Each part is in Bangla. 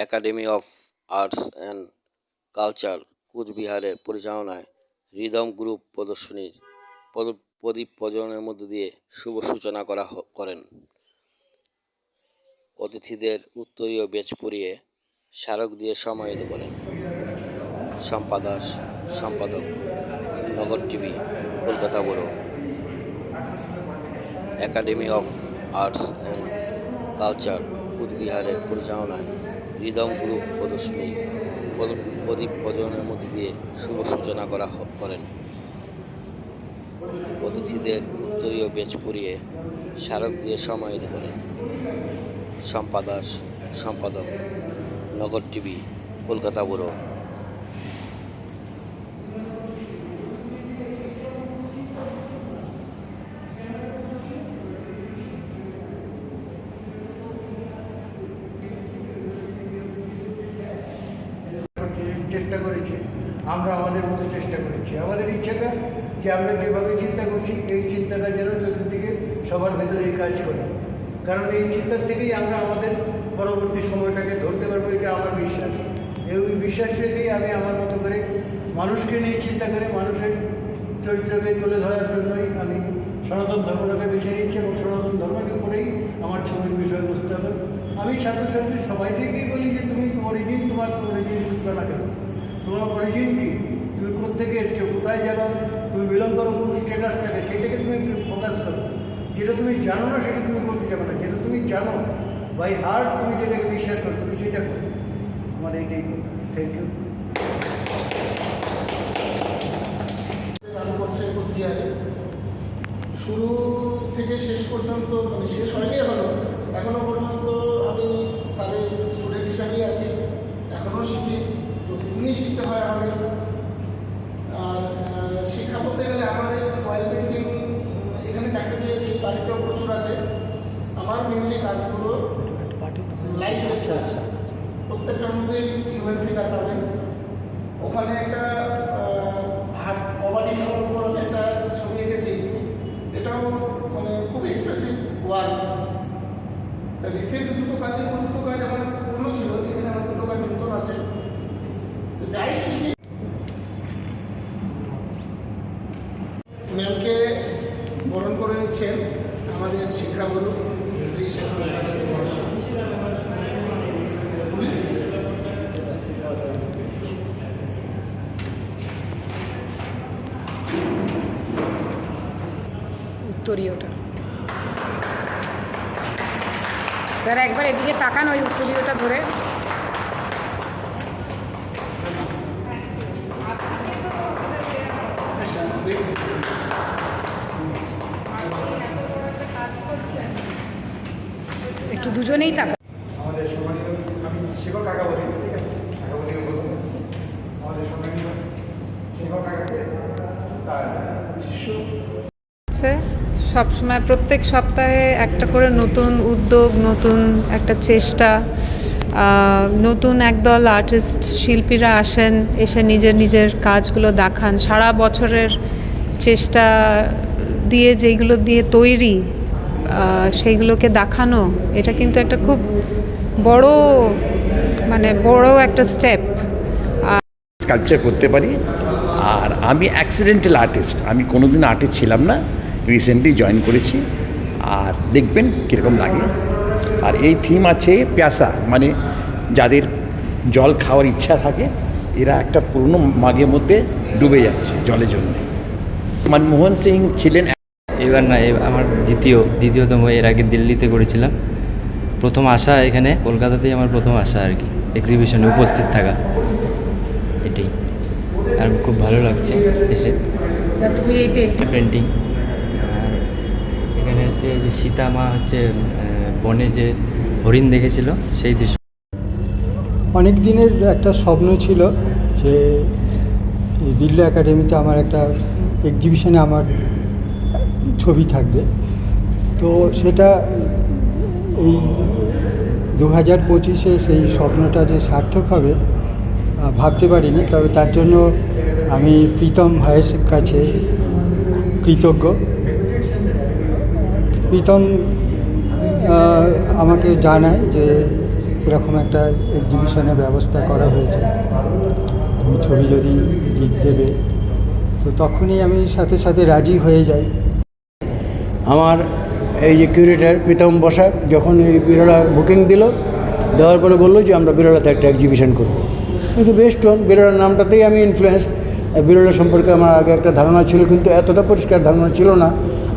Academy of arts and culture কুচবিহারের পরিচালনায় রিদম গ্রুপ প্রদর্শনীর প্রদীপ প্রজ্বলনের মধ্য দিয়ে শুভ সূচনা করা করেন। অতিথিদের উত্তরীয় বেচ পরিয়ে স্মারক দিয়ে সম্মানিত করেন শম্পা দাস সম্পাদক, নগর টিভি, কলকাতা বড় academy of arts and culture কুচবিহারের পরিচালনায় রিদম গ্রুপ প্রদর্শনী প্রদীপ প্রজনের মধ্যে দিয়ে শুভ সূচনা করা করেন। অতিথিদের উত্তরীয় বেচ পরিয়ে স্মারক দিয়ে সমাহিত করেন সম্পাদক সম্পাদক, নগর টিভি, কলকাতা ব্যুরো চেষ্টা করেছি, আমরা আমাদের মতো চেষ্টা করেছি। আমাদের ইচ্ছেটা যে আমরা যেভাবে চিন্তা করছি, এই চিন্তাটা যেন চতুর্দিকে সবার ভেতরে এই কাজ করে। কারণ এই চিন্তার থেকেই আমরা আমাদের পরবর্তী সময়টাকে ধরতে পারব, এটা আমার বিশ্বাস। এই বিশ্বাস রেখেই আমি আমার মতো করে মানুষকে নিয়ে চিন্তা করে, মানুষের চরিত্রকে তুলে ধরার জন্যই আমি সনাতন ধর্মটাকে বেছে নিচ্ছি এবং সনাতন ধর্মকে করেই আমার ছবির বিষয়বস্তু হবে। আমি ছাত্রছাত্রী সবাইকেই বলি যে, তুমি তোমার অরিজিন তোমার তোমার অরিজিন বুঝবে না কেন? তোমার অরিজিন কি? তুমি কোথেকে এসছো? কোথায় যাবে? তুমি বিলং করো, কোন স্ট্যাটাসটাকে সেইটাকে তুমি ফোকাস করো। যেটা তুমি জানো না, সেটা তুমি করতে যাবে না। যেটা তুমি জানো বাই হার্ট তুমি যেটাকে বিশ্বাস করো, তুমি সেটা করো। আমার এইটাই থ্যাংক ইউ শুরু থেকে শেষ পর্যন্ত মানে শেষ হয়নি এখনও? আছে আমার মেনলি কাজগুলো লাইট প্রত্যেকটার মধ্যেই হিউম্যান ফিগার পাবেন। ওখানে একটা হাট কবাডি খেলার উপর একটা ছবি এঁকেছি। এটাও মানে খুব এক্সপ্রেসিভ ওয়ার্ক তা রিসেন্ট দুটো কাজের মধ্যে দুটো কাজ আমার পুরনো ছিল, এখানে আমার দুটো কাজ নতুন আছে। তো যাই শিখি ম্যামকে বরণ করে নিচ্ছেন আমাদের শিক্ষাগুরু শ্রী মহাশয়। উত্তরীয়টা স্যার একবার এদিকে তাকান ওই উত্তরীয়টা ধরে। একটু দুজনেই তাকান আমাদের সম্মানিত আমি শেখর কাকা বলি ঠিক আছে? কাকা বলি উপস্থিত। আমাদের সম্মানিত শেখর কাকাকে তার শিষ্য। সবসময় প্রত্যেক সপ্তাহে একটা করে নতুন উদ্যোগ নতুন একটা চেষ্টা নতুন একদল আর্টিস্ট শিল্পীরা আসেন এসে নিজের নিজের কাজগুলো দেখান। সারা বছরের চেষ্টা দিয়ে যেগুলো দিয়ে তৈরি সেইগুলোকে দেখানো, এটা কিন্তু একটা খুব বড় মানে বড় একটা স্টেপ স্কাল্পচার করতে পারি, আর আমি অ্যাক্সিডেন্টাল আর্টিস্ট আমি কোনোদিন আর্টিস্ট ছিলাম না রিসেন্টলি জয়েন করেছি, আর দেখবেন কীরকম লাগে। আর এই থিম আছে প্যাসা মানে যাদের জল খাওয়ার ইচ্ছা থাকে, এরা একটা পুরনো মাগের মধ্যে ডুবে যাচ্ছে জলের জন্য। মনমোহন সিং ছিলেন এবার না আমার দ্বিতীয় দ্বিতীয়তম এর আগে দিল্লিতে করেছিলাম। প্রথম আসা এখানে কলকাতাতেই আমার প্রথম আসা আর কি এক্সিবিশনে উপস্থিত থাকা। এটাই। আর খুব ভালো লাগছে এসে। স্যার তুমি পেন্টিং। এখানে হচ্ছে যে সীতা মা হচ্ছে বনে যে হরিণ দেখেছিল সেই দৃশ্য। অনেক দিনের একটা স্বপ্ন ছিল যে এই বিড়লা একাডেমিতে আমার একটা এক্সিবিশনে আমার ছবি থাকবে। তো সেটা এই দু হাজার পঁচিশে সেই স্বপ্নটা যে সার্থক হবে ভাবতে পারিনি। তবে তার জন্য আমি প্রীতম ভাইয়ের কাছে কৃতজ্ঞ। প্রীতম আমাকে জানায় যে এরকম একটা এক্সিবিশনের ব্যবস্থা করা হয়েছে। তুমি ছবি যদি দিক দেবে, তো তখনই আমি সাথে সাথে রাজি হয়ে যাই। আমার এই যে কিউরেটার প্রীতম বসাক যখন এই বিরলা বুকিং দিল, দেওয়ার পরে বলল যে আমরা বিরলাতে একটা এক্সিবিশন করব। কিন্তু বেস্ট হন বিরলার নামটাতেই আমি ইনফ্লুয়েন্স বিরলা সম্পর্কে আমার আগে একটা ধারণা ছিল, কিন্তু এতটা পরিষ্কার ধারণা ছিল না।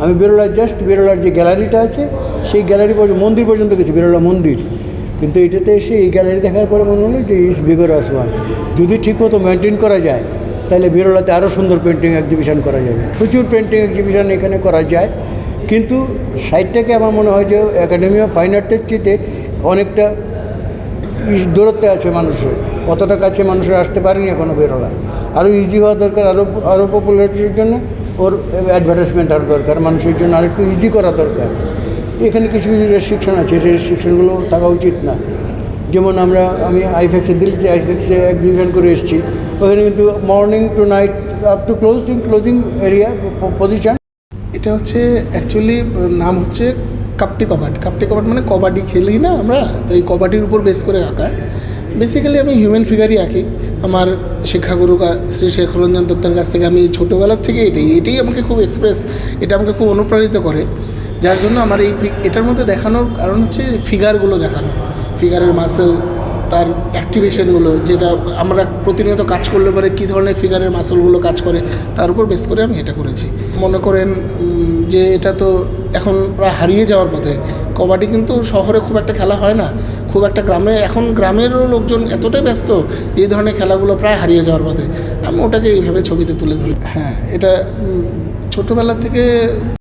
আমি বিরলার জাস্ট বিরলার যে গ্যালারিটা আছে, সেই গ্যালারি পর্যন্ত, মন্দির পর্যন্ত গেছি, বিরলা মন্দির। কিন্তু এটাতে এসে এই গ্যালারি দেখার পরে মনে হলো যে ইস বিগর আসওয়ান যদি ঠিকমতো মেনটেন করা যায়, তাহলে বিরলাতে আরও সুন্দর পেন্টিং এক্সিবিশন করা যাবে। প্রচুর পেন্টিং এক্সিবিশন এখানে করা যায়। কিন্তু সাইডটাকে আমার মনে হয় যে একাডেমি অফ ফাইন আর্টের চেয়ে অনেকটা দূরত্বে আছে মানুষের। অতটা কাছে মানুষের আসতে পারেনি এখনও বেরোলা আরও ইজি হওয়া দরকার আরও আরও পপুলারিটির জন্য ওর অ্যাডভার্টাইজমেন্ট আরও দরকার, মানুষের জন্য আরেকটু ইজি করা দরকার। এখানে কিছু কিছু রেস্ট্রিকশন আছে, সেই রেস্ট্রিকশনগুলো থাকা উচিত না। যেমন আমরা, আমি আইফেক্সে দিল্লিতে আইফেক্সে এক্সিবিশন করে এসেছি। ওখানে কিন্তু morning to night up to closing closing area position এটা হচ্ছে অ্যাকচুয়ালি নাম হচ্ছে কাপটি কবাড। কাপটি কবাড মানে কবাডি খেলি না আমরা, তো এই কবাডির উপর বেস করে আঁকা। বেসিক্যালি আমি হিউম্যান ফিগারই আঁকি। আমার শিক্ষাগুরু শ্রী শেখরঞ্জন দত্তের কাছ থেকে আমি ছোটোবেলার থেকে এটাই এটাই আমাকে খুব এক্সপ্রেস এটা আমাকে খুব অনুপ্রাণিত করে। যার জন্য আমার এই এটার মধ্যে দেখানোর কারণ হচ্ছে ফিগারগুলো দেখানো। ফিগারের মাসেল তার অ্যাক্টিভেশনগুলো যেটা আমরা প্রতিনিয়ত কাজ করলে পরে কী ধরনের ফিগারের মাসলগুলো কাজ করে, তার উপর বেস করে আমি এটা করেছি। মনে করেন যে এটা তো এখন প্রায় হারিয়ে যাওয়ার পথে, কবাডি কিন্তু শহরে খুব একটা খেলা হয় না, খুব একটা গ্রামে, এখন গ্রামেরও লোকজন এতটাই ব্যস্ত, এই ধরনের খেলাগুলো প্রায় হারিয়ে যাওয়ার পথে। আমি ওটাকে এইভাবে ছবিতে তুলে ধরি। হ্যাঁ এটা ছোটোবেলা থেকে